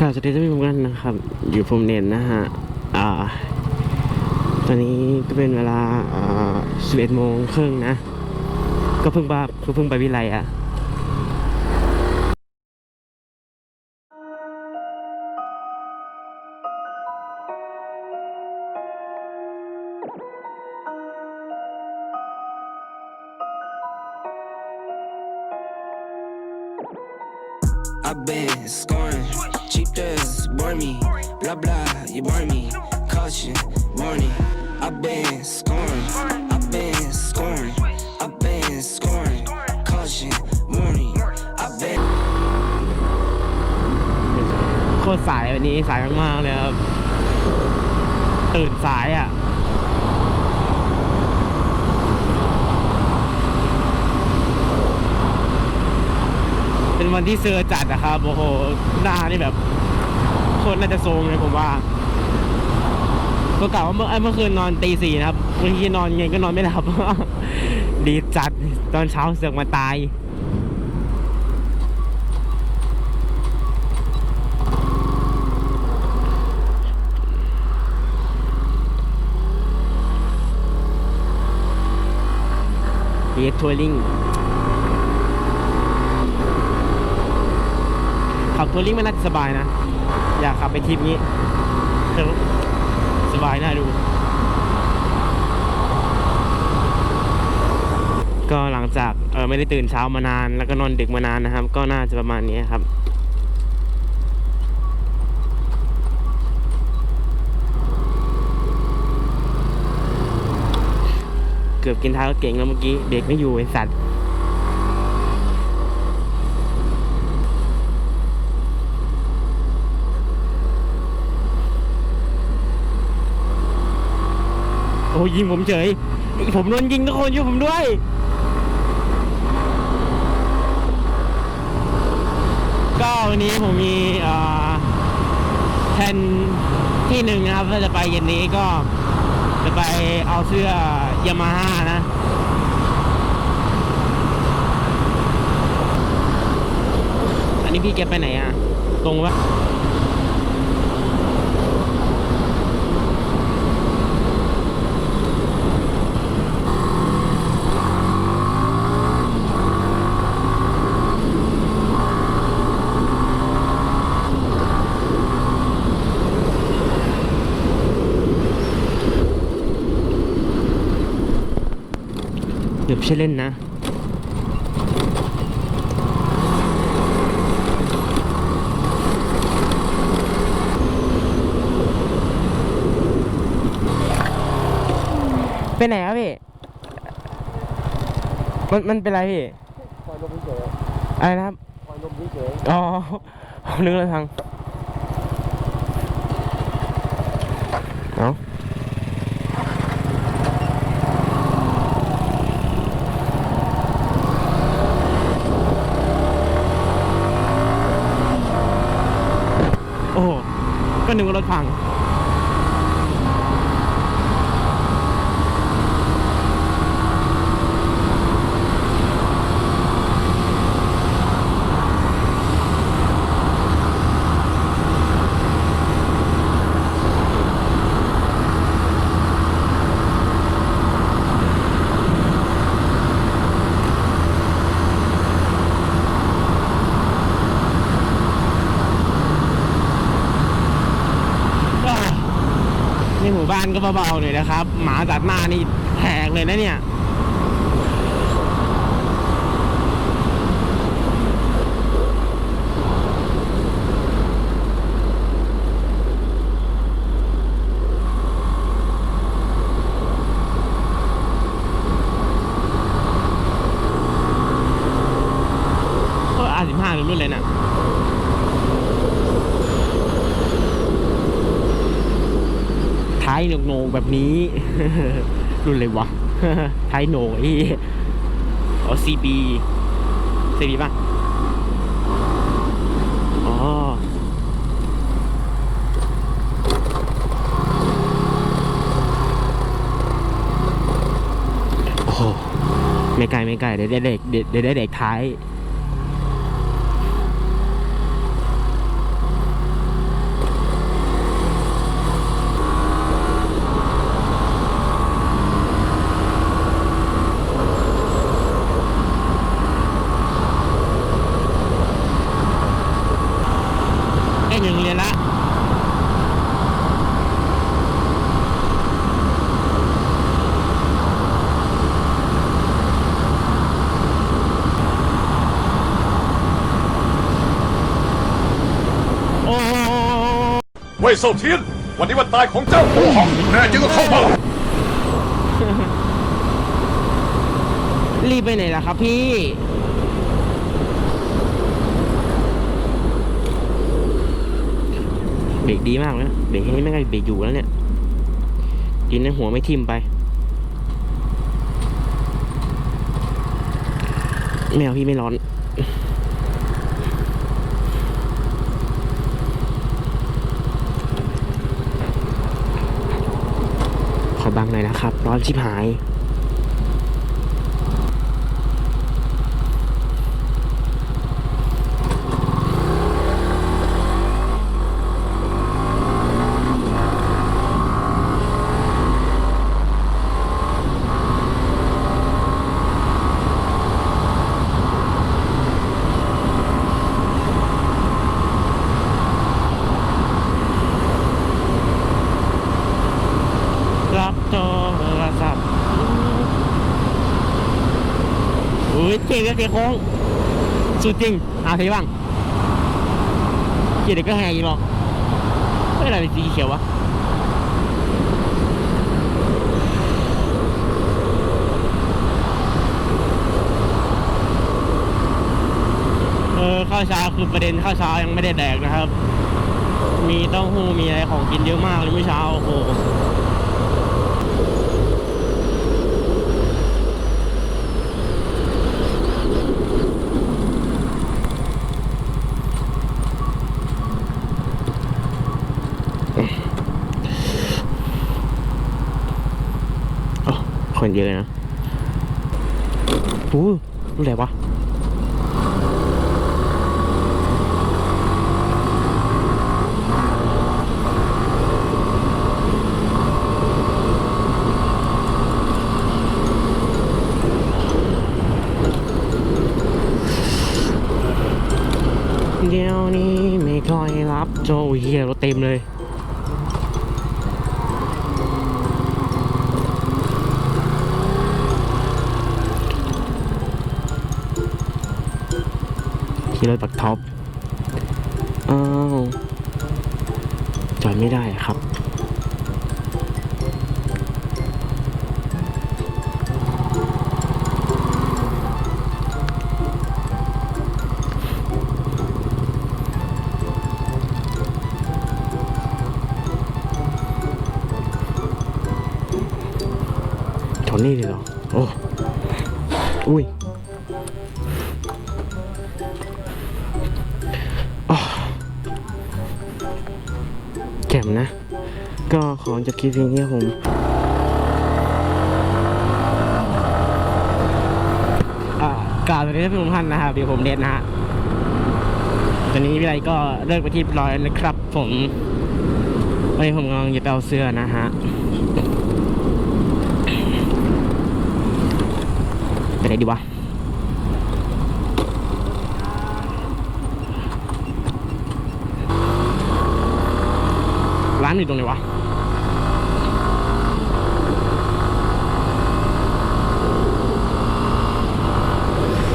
กล่าวสวัสดีท่านผู้ชมกันนะครับ อยู่ผมเน้นนะฮะ อ่า ตอนนี้ก็เป็นเวลาอ่า11โมงครึ่งนะ ก็เพิ่งบ้าก็เพิ่งไปวิไลอะ I've been scoring. Cheap thrills, bore me. Blah blah, you bore me. Caution, warning. I've been scoring. I've been scoring. I've been scoring. Caution, warning. I've been. โคตรสายวันนี้สายมากๆเลยครับ ตื่นสายอ่ะ เป็นวันที่เซอร์จัดอะครับโอ้โหหน้านี่แบบโคตรน่าจะทรงเลยผมว่าก็กล่าวว่าเมื่อเมื่อคืนนอนตีสี่นะครับบางทีนอนไงก็นอนไม่หลับดีจัดตอนเช้าเสือกมาตายเยทัวริง ขับทัวริงมันน่าจะสบายนะ อยากขับไปทริปนี้สบายน่าดู ก็หลังจากเออไม่ได้ตื่นเช้ามานาน แล้วก็นอนดึกมานานนะครับ ก็น่าจะประมาณนี้ครับเกือบกินท้ายรถเก่งแล้วเมื่อกี้เด็กไม่อยู่ไอสัตว์ ยิงผมเฉย ผมโดนยิงทุกคนช่วยผมด้วย ก็วันนี้ผมมีแผนที่หนึ่งนะครับถ้าจะไปเย็นนี้ก็จะไปเอาเสื้อยามาฮ่านะอันนี้พี่แกไปไหนอะ ตรงปะ เดี๋ยวไม่ใช่เล่นนะ ไปไหนครับพี่ มันมันเป็นไรพี่ปล่อยลมเฉยอะไรนะครับ ปล่อยลมเฉยอ๋อ นึกเลยทางเอาโอ้โห หนึกว่ารถพัง ในหมู่บ้าน ก็เบาๆหน่อยนะครับ หมาตัดหน้านี่แหกเลยนะเนี่ย เอออาสิบห้ารุ่นเลยนะ ท้ายโหนแบบนี้ รุ่นเลยวะ ท้ายโหนไอ้อ๋อ CB CB ป่ะอ๋อโอ้โหไม่ไกลไม่ไกลเดี๋ยวได้เด็กเดี๋ยวเดี๋ยวได้เด็กท้าย ว่ยเซาเทียน วันนี้วันตายของเจ้าโอหังแน่จริงก็เข้ามารีบไปไหนล่ะครับพี่ เบรกดีมากเลยนะเบรกแค่นี้ไม่งั้นเบรกอยู่แล้วเนี่ยกินในหัวไม่ทิ่มไปแมวพี่ไม่ร้อน บังหน่อยนะครับ ร้อนชิบหาย รับโทรศัพท์ อ้ยเก่งเลยเสียโค้งสุดจริงหาทีบ้างเกียร์เด็กก็แหงอีกหรอกไม่อะไรเป็นสีเขียววะเออข้าวเช้าคือประเด็นข้าวเช้ายังไม่ได้แดกนะครับ มีเต้าหู้มีอะไรของกินเยอะมากเลยเมื่อเช้าโอ้โห โอ้คน เยอะนะอู้รู้อะไรวะเดี๋ยวนี้ไม่ค่อยรับโจเฮียรถเต็มเลย รถปักท็อปอ้าวจอดไม่ได้ครับชนนี่เลยเหรอ โอ้ อุ้ย จ่มนะ ก็ขอจบคลิปเพียงนี้ครับผมกล่าวสวัสดีท่านผู้ชมท่านนะครับเดี๋ยวผมเดนนะฮะตอนนี้วิไลก็เลิกไปที่ร้อยแล้วนะครับ ผมวันนี้ผมกำลังจะไปเอาเสื้อนะฮะไปไหนดีวะ ร้านอยู่ตรงไหนวะ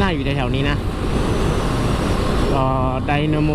น่าอยู่แถวๆนี้นะเอ่อไดนาโม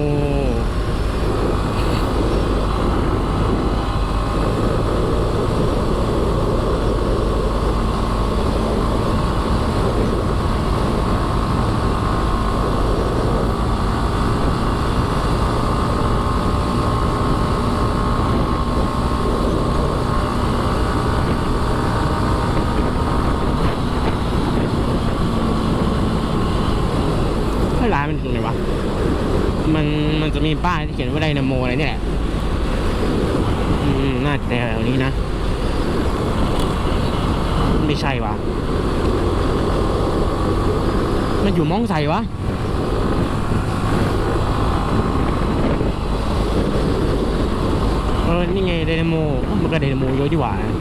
เฮ้ยร้านมันอยู่ตรงไหนวะ มันมันจะมี ป้ายที่เขียนว่าไดนาโมอะไรเนี่ยแหละอืมน่าจะแถวนี้นะ ไม่ใช่วะมันอยู่มองใส่วะเออ นี่ไงไดนาโม มันก็ไดนาโมเยอะดีกว่านะ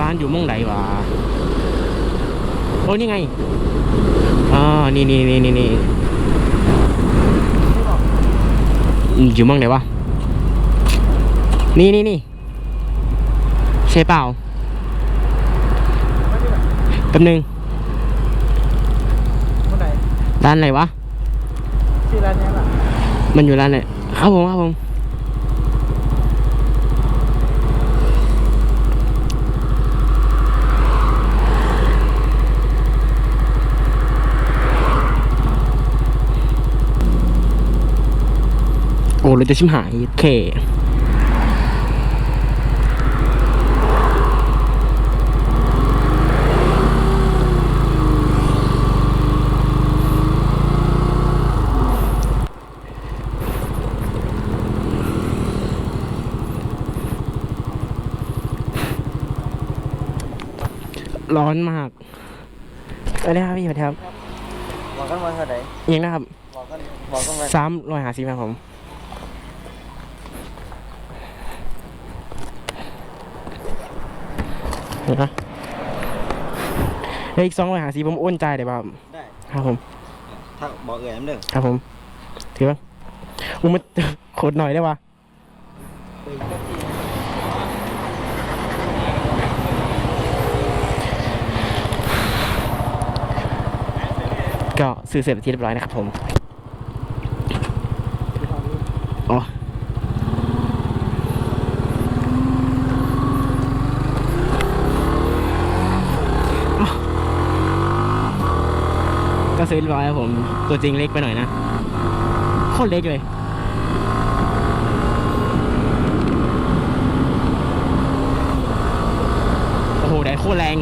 ร้านอยู่มองไหนวะ โอ้นี่ไงอ่านี่นี่นี่นี่นี่อืมอยู่มั่งไหนวะนี่นี่นี่ใช่เปล่าแป๊บนึงเมื่อไหร่ร้านไหนวะชื่อร้านนี้ล่ะมันอยู่ร้านไหนครับผมครับผม โอ้เราจะชิมหายเคร้อนมากสวัสดีครับพี่สวัสดีครับบอกกันมาเท่าไหร่ยังนะครับบอกกันบอกกันมาสามร้อยหาสิบครับผม เห็นปะเฮ้ยอีกสองร้อยหาสิบผมโอนจ่ายได้ป่ะครับได้ครับผมถ้าบอกเอ่ยน้ำเด้อครับผมถือว่าอุ้มมัน โคตรหน่อยได้ปะก็ซื้อเสร็จเป็นที่เรียบร้อยนะครับผมอ๋อก็ ซื้อเรียบร้อยครับผม ตัวจริงเล็กไปหน่อยนะโคตรเล็กเลยโอ้โหแดดโคตรแรง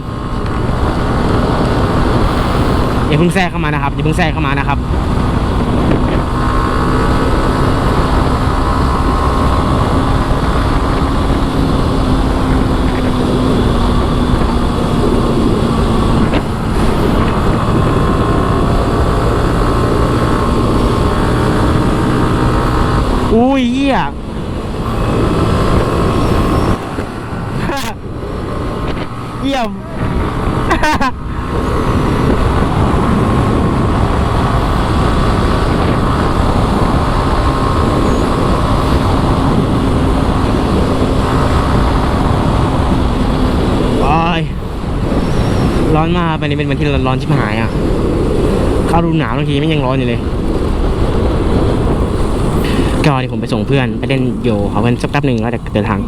อย่าเพิ่งแทรกเข้ามานะครับอย่าเพิ่งแทรกเข้ามานะครับ อุ้ยเหี้ยเยี่ยมโอ้ยร้อนมากวันนี้เป็นวันที่ร้อนชิบหายอะ เข้ารูหนาวบางทีไม่ยังร้อนอยู่เลย ก็เดี๋ยวผมไปส่งเพื่อนไปเล่นโยเขาเพื่อนสักแป๊บหนึ่งแล้วเดี๋ยวเดินทาง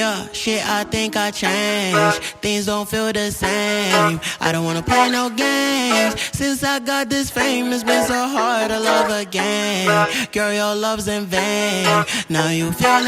Yeah, shit, I think I changed. Things don't feel the same. I don't wanna play no games. Since I got this fame, it's been so hard to love again. Girl, your love's in vain. Now you feel